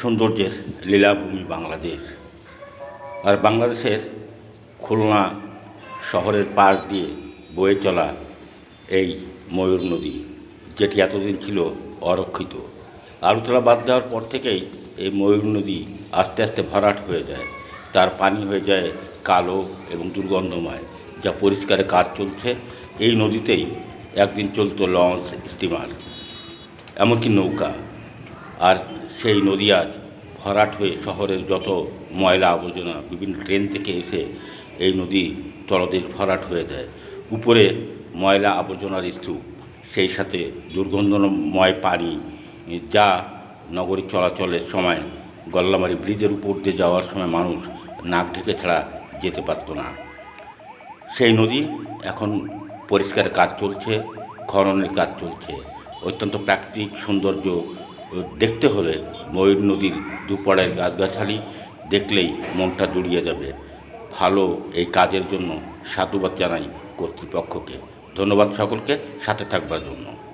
সৌন্দর্যের লীলাভূমি বাংলাদেশ। আর বাংলাদেশের খুলনা শহরের পাশ দিয়ে বয়ে চলা এই ময়ূর নদী, যেটি এতদিন ছিল অরক্ষিত আলুতলা বাদ দেওয়ার পর থেকেই এই ময়ূর নদী আস্তে আস্তে ভরাট হয়ে যায়। তার পানি হয়ে যায় কালো এবং দুর্গন্ধময়, যা পরিষ্কারের কাজ চলছে। এই নদীতেই একদিন চলতো লঞ্চ, স্টিমার, এমনকি নৌকা। আর সেই নদী আজ ভরাট হয়ে শহরের যত ময়লা আবর্জনা, বিভিন্ন ট্রেন থেকে এসে এই নদী তলদেশ ভরাট হয়ে যায়। উপরে ময়লা আবর্জনার স্তূপ, সেই সাথে দুর্গন্ধময় পানি, যা নগরী চলাচলের সময় গল্লামারি ব্রিজের উপর দিয়ে যাওয়ার সময় মানুষ নাক ঢেকে ছাড়া যেতে পারতো না। সেই নদী এখন পরিষ্কার কাজ চলছে, খননের কাজ চলছে। অত্যন্ত প্রাকৃতিক সৌন্দর্য দেখতে হলে ময়ূর নদীর দুপাড়ের গাছগাছালি দেখলেই মনটা জুড়িয়ে যাবে। ভালো এই কাজের জন্য সাধুবাদ জানাই কর্তৃপক্ষকে। ধন্যবাদ সকলকে, সাথে থাকবার জন্য।